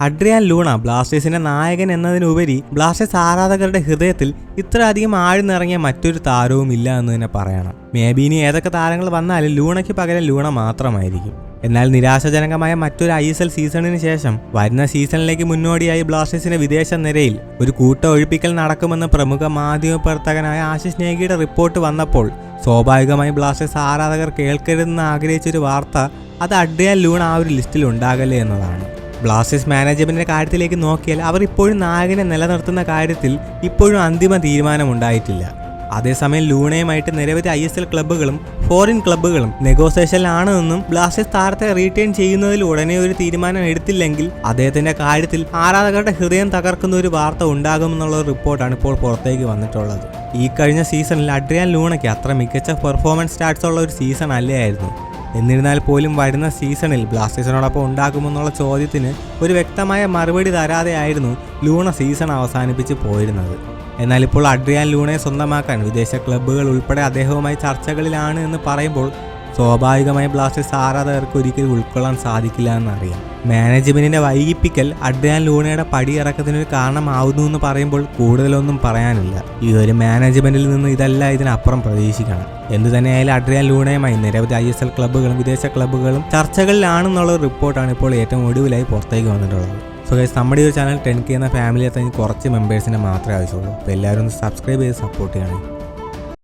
Adrian Luna ബ്ലാസ്റ്റേഴ്സിന്റെ നായകൻ എന്നതിനുപരി Blasters ആരാധകരുടെ ഹൃദയത്തിൽ ഇത്രയധികം ആഴ്ന്നിറങ്ങിയ മറ്റൊരു താരവും ഇല്ല എന്ന് തന്നെ പറയണം. മേ ബി ഇനി ഏതൊക്കെ താരങ്ങൾ വന്നാലും ലൂണയ്ക്ക് പകരം ലൂണ മാത്രമായിരിക്കും. എന്നാൽ നിരാശാജനകമായ മറ്റൊരു ഐ എസ് എൽ സീസണിന് ശേഷം വരുന്ന സീസണിലേക്ക് മുന്നോടിയായി ബ്ലാസ്റ്റേഴ്സിന്റെ വിദേശ നിരയിൽ ഒരു കൂട്ട ഒഴിപ്പിക്കൽ നടക്കുമെന്ന് പ്രമുഖ മാധ്യമപ്രവർത്തകനായ ആശിഷ് നേഗിയുടെ റിപ്പോർട്ട് വന്നപ്പോൾ സ്വാഭാവികമായി ബ്ലാസ്റ്റേഴ്സ് ആരാധകർ കേൾക്കരുതെന്ന് ആഗ്രഹിച്ചൊരു വാർത്ത അത് അഡ്രിയാൻ ലൂൺ ആ ഒരു ലിസ്റ്റിൽ ഉണ്ടാകല്ലേ എന്നതാണ്. ബ്ലാസ്റ്റേഴ്സ് മാനേജ്മെന്റിന്റെ കാര്യത്തിലേക്ക് നോക്കിയാൽ അവർ ഇപ്പോഴും നായകനെ നിലനിർത്തുന്ന കാര്യത്തിൽ ഇപ്പോഴും അന്തിമ തീരുമാനമുണ്ടായിട്ടില്ല. അതേസമയം ലൂണയുമായിട്ട് നിരവധി ഐ എസ് എൽ ക്ലബ്ബുകളും ഫോറിൻ ക്ലബ്ബുകളും നെഗോസിയേഷനിലാണ് എന്നും ബ്ലാസ്റ്റേഴ്സ് താരത്തെ റീറ്റെയിൻ ചെയ്യുന്നതിൽ ഉടനെ ഒരു തീരുമാനം എടുത്തില്ലെങ്കിൽ അദ്ദേഹത്തിന്റെ കാര്യത്തിൽ ആരാധകരുടെ ഹൃദയം തകർക്കുന്ന ഒരു വാർത്ത ഉണ്ടാകുമെന്നുള്ള റിപ്പോർട്ടാണ് ഇപ്പോൾ പുറത്തേക്ക് വന്നിട്ടുള്ളത്. ഈ കഴിഞ്ഞ സീസണിൽ അഡ്രിയാൻ ലൂണയ്ക്ക് അത്ര മികച്ച പെർഫോമൻസ് സ്റ്റാറ്റ്സ് ഉള്ള ഒരു സീസൺ അല്ലായിരുന്നു എന്നിരുന്നാൽ പോലും വരുന്ന സീസണിൽ ബ്ലാസ്റ്റേഴ്സിനോടൊപ്പം ഉണ്ടാകുമെന്നുള്ള ചോദ്യത്തിന് ഒരു വ്യക്തമായ മറുപടി തരാതെയായിരുന്നു ലൂണ സീസൺ അവസാനിപ്പിച്ച് പോയിരുന്നത്. എന്നാൽ ഇപ്പോൾ അഡ്രിയാൻ ലൂണയെ സ്വന്തമാക്കാൻ വിദേശ ക്ലബ്ബുകൾ ഉൾപ്പെടെ അദ്ദേഹവുമായി ചർച്ചകളിലാണ് എന്ന് പറയുമ്പോൾ സ്വാഭാവികമായി ബ്ലാസ്റ്റേഴ്സ് ആരാധകർക്ക് ഒരിക്കലും ഉൾക്കൊള്ളാൻ സാധിക്കില്ല എന്നറിയാം. മാനേജ്മെന്റിന്റെ വൈകിപ്പിക്കൽ അഡ്രിയാൻ ലൂണയുടെ പടിയിറക്കത്തിനൊരു കാരണമാവുന്നു എന്ന് പറയുമ്പോൾ കൂടുതലൊന്നും പറയാനില്ല. ഈ ഒരു മാനേജ്മെന്റിൽ നിന്ന് ഇതല്ല ഇതിനപ്പുറം പ്രതീക്ഷിക്കണം. എന്തു തന്നെയായാലും അഡ്രിയാൻ ലൂണയുമായി നിരവധി ഐ എസ് എൽ ക്ലബ്ബുകളും വിദേശ ക്ലബ്ബുകളും ചർച്ചകളിലാണെന്നുള്ള റിപ്പോർട്ടാണ് ഇപ്പോൾ ഏറ്റവും ഒടുവിലായി പുറത്തേക്ക് വന്നിട്ടുള്ളത്. സോ ഗൈസ് നമ്മുടെ ഈ ഒരു ചാനൽ ടെൻ കെ എന്ന ഫാമിലി തന്നെ കുറച്ച് മെമ്പേഴ്സിനെ മാത്രമേ ആവശ്യമുള്ളൂ. അപ്പോൾ എല്ലാവരും ഒന്ന് സബ്സ്ക്രൈബ് ചെയ്ത് സപ്പോർട്ട് ചെയ്യണേ.